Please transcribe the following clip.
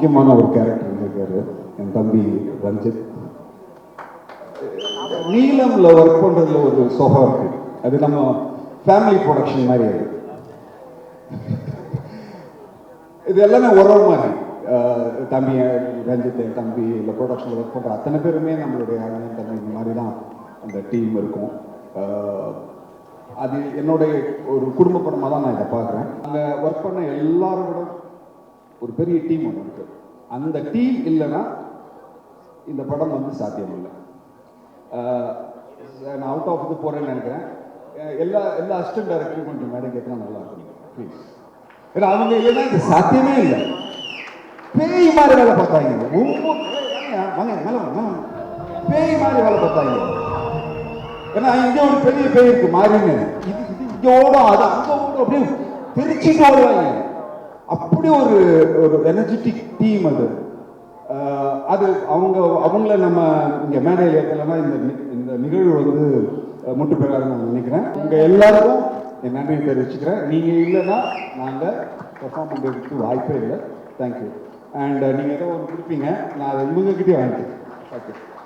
முக்கியமான ஒரு கேரக்டர் இருந்திருக்காரு என் தம்பி ரஞ்சித். நீலம்ல ஒர்க் பண்றதுல ஒரு சுகம் இருக்கு. அது நம்ம ஃபேமிலி ப்ரொடக்ஷன் மாதிரி அது இது எல்லாமே உறவு மாதிரி. தம்பி ரஞ்சித் என் தம்பி இல்லை ப்ரொடக்ஷனில் ஒர்க் பண்ணுற அத்தனை பேருமே நம்மளுடைய அண்ணன் தம்பி இந்த மாதிரி தான் அந்த டீம் இருக்கும். அது என்னுடைய ஒரு குடும்ப படமாக தான் நான் இதை பார்க்குறேன். அங்கே ஒர்க் பண்ண எல்லாரோட ஒரு பெரிய டீம் ஒன்று இருக்கு. அந்த டீம் இல்லைன்னா இந்த படம் வந்து சாத்தியம் இல்லை நான் அவுட் ஆஃப் இது போகிறேன்னு நினைக்கிறேன். எல்லா எல்லா அசிஸ்டன்ட் டைரக்டரும் கொஞ்சம் மேடம் கேட்டால் நல்லா இருக்கும். ப்ளீஸ் ஏன்னா அவங்க இல்லைன்னா இது சாத்தியமே இல்லை. பேய் மாதிரி வேலை பார்த்தாங்க ஒவ்வொரு வாங்க, மேலே வாங்க, பேய் மாதிரி வேலை பார்த்தாங்க ஏன்னா இங்கே ஒரு பெரிய பேய் இருக்கு மாறின்னு இது இது இங்கே ஓடும் அது அங்கே ஓடும் அப்படியே பிரிச்சுட்டு ஓடுவாங்க. அப்படி ஒரு ஒரு எனர்ஜெட்டிக் டீம் அது. அது அவங்க அவங்கள நம்ம இங்கே மேடையில் ஏற்றலைன்னா இந்த நி- இந்த நிகழ்வு வந்து முட்டு பெறாதுன்னு நான் நினைக்கிறேன். உங்கள் எல்லாருக்கும் என் நன்றியை தெரிவிச்சுக்கிறேன். நீங்கள் இல்லைன்னா நாங்கள் பெர்ஃபார்ம் பண்ணுறதுக்கு வாய்ப்பே இல்லை. தேங்க்யூ அண்ட் நீங்கள் ஏதோ ஒன்று கொடுப்பீங்க. நான் அதை உங்ககிட்டயே வாங்கிக்கிறேன். ஓகே